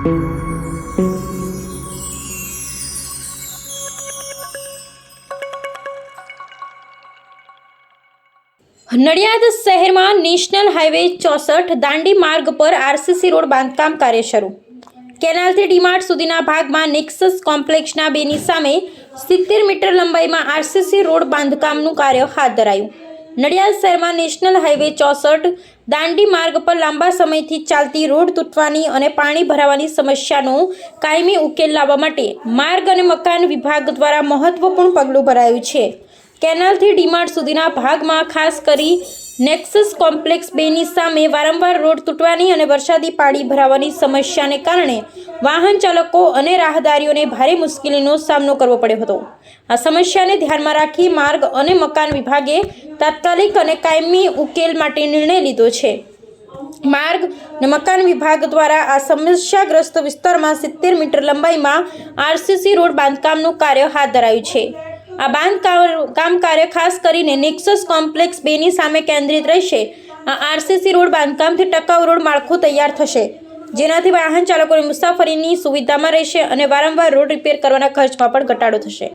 નડિયાદ શહેરમાં national highway ચોસઠ દાંડી માર્ગ પર આરસીસી રોડ બાંધકામ કાર્ય શરૂ. કેનાલથી ડીમાર્ટ સુધીના ભાગમાં નેક્સસ કોમ્પ્લેક્ષના બેની સામે સિત્તેર મીટર લંબાઈમાં આરસીસી રોડ બાંધકામનું કાર્ય હાથ ધરાયું. નડિયાદ શહેરમાં નેશનલ હાઈવે ચોસઠ દાંડી માર્ગ પર લાંબા સમયથી ચાલતી રોડ તૂટવાની અને પાણી ભરાવાની સમસ્યાનો કાયમી ઉકેલ લાવવા માટે માર્ગ અને મકાન વિભાગ દ્વારા મહત્વપૂર્ણ પગલું ભરાયું છે. કેનાલથી ડીમાર્ટ સુધીના ભાગમાં ખાસ કરી નેક્સસ કોમ્પ્લેક્સ બેની સામે વારંવાર રોડ તૂટવાની અને વરસાદી પાણી ભરાવાની સમસ્યાને કારણે વાહન ચાલકો અને રાહદારીઓને ભારે મુશ્કેલીનો સામનો કરવો પડ્યો હતો. આ સમસ્યાને ધ્યાનમાં રાખી માર્ગ અને મકાન વિભાગે તાત્કાલિક અને કાયમી ઉકેલ માટે નિર્ણય લીધો છે. માર્ગ અને મકાન વિભાગ દ્વારા આ સમસ્યાગ્રસ્ત વિસ્તારમાં સિત્તેર મીટર લંબાઈમાં આરસીસી રોડ બાંધકામનું કાર્ય હાથ ધરાયું છે. આ બાંધકામ કામ કાર્ય ખાસ કરીને નેક્સસ કોમ્પ્લેક્સ બેની સામે કેન્દ્રિત રહેશે. આ આરસીસી રોડ બાંધકામથી ટકાઉ રોડ માળખું તૈયાર થશે, જેનાથી વાહન ચાલકોની મુસાફરીની સુવિધામાં રહેશે અને વારંવાર રોડ રિપેર કરવાના ખર્ચમાં પણ ઘટાડો થશે.